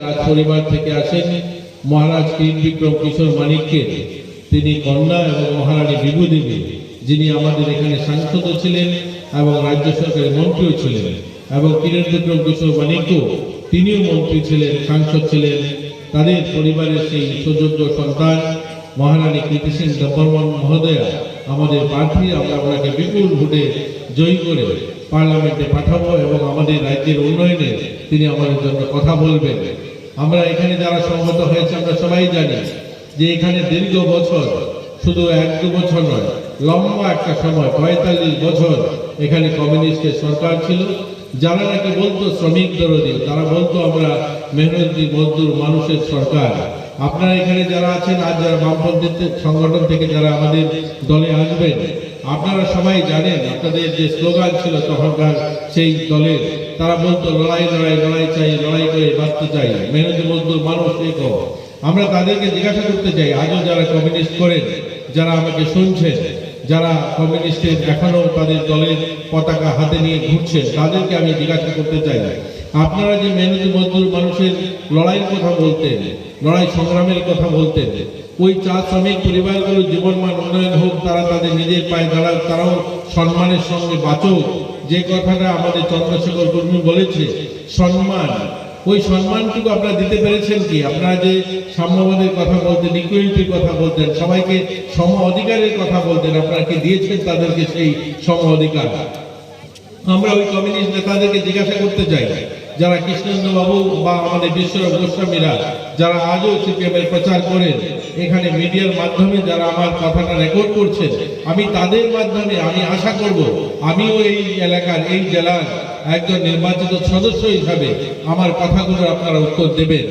রাজ পরিবার থেকে আসেন মহারাজ কীর বিক্রম কিশোর মানিককে। তিনি কন্যা এবং মহারানী বিভূদেবী, যিনি আমাদের এখানে সাংসদ ছিলেন এবং রাজ্য সরকারের মন্ত্রীও ছিলেন। এবং কিরণ বিক্রম কিশোর মানিক্য তিনিও মন্ত্রী ছিলেন, সাংসদ ছিলেন। তাদের পরিবারের সেই সুযোগ্য সন্তান, মহারানী কীর্তি সিং দেববর্মন মহোদয়া, আমাদের প্রার্থী আমরা ওনাকে বিপুল ভোটে জয়ী করে পার্লামেন্টে পাঠাবো এবং আমাদের রাজ্যের উন্নয়নে তিনি আমাদের জন্য কথা বলবেন। আমরা এখানে যারা সমবেত হয়েছে, আমরা সবাই জানি যে এখানে দীর্ঘ বছর শুধু এক দু বছর নয়, লম্বা একটা সময়, পঁয়তাল্লিশ বছর এখানে কমিউনিস্টের সরকার ছিল। যারা নাকি বলতো শ্রমিক দরদি, তারা বলতো আমরা মেহনতি, মজদুর মানুষের সরকার। আপনারা এখানে যারা আছেন আজ যারা বামপন্থী সংগঠন থেকে যারা আমাদের দলে আসবেন, আপনারা সবাই জানেন, আপনাদের যে স্লোগান ছিল তখনকার সেই দলের তারা বলতো, লড়াই লড়াই লড়াই চাই, লড়াই করে বাঁচতে চাই মেহনতি মজদুর মানুষ এক। আমরা তাদেরকে জিজ্ঞাসা করতে চাই, আজও যারা কমিউনিস্ট করেন, যারা আমাকে শুনছেন, যারা কমিউনিস্টের এখনও তাদের দলের পতাকা হাতে নিয়ে ঘুরছেন, তাদেরকে আমি জিজ্ঞাসা করতে চাই আপনারা যে মেহনতি মজদুর মানুষের লড়াইয়ের কথা বলতেন, লড়াই সংগ্রামের কথা বলতেন ওই চা শ্রমিক পরিবারগুলোর জীবনমান উন্নয়ন হোক, তারা তাদের নিজের পায়ে দাঁড়াক, তারাও সম্মানের সঙ্গে বাঁচুক। যে কথাটা আমাদের চন্দ্রশেখর কর্মী বলেছে, সম্মান। ওই সম্মানটুকু আপনারা দিতে পেরেছেন কি? আপনারা যে সাম্যবাদের কথা বলতেন ইকুয়ালিটির কথা বলতেন, সবাইকে সম অধিকারের কথা বলতেন, আপনারা কি দিয়েছেন তাদেরকে সেই সম অধিকার? আমরা ওই কমিউনিস্ট নেতাদেরকে জিজ্ঞাসা করতে চাই। যারা কৃষ্ণেন্দ্রবাবু বা আমাদের বিশ্বরূপ গোস্বামীরা, যারা আজও সিপিএম এর প্রচার করেন, এখানে মিডিয়ার মাধ্যমে যারা আমার কথাটা রেকর্ড করছেন, আমি তাদের মাধ্যমে আমি আশা করব, আমিও এই এলাকার, এই জেলার একজন নির্বাচিত সদস্য হিসাবে আমার কথাগুলো আপনারা উত্তর দেবেন।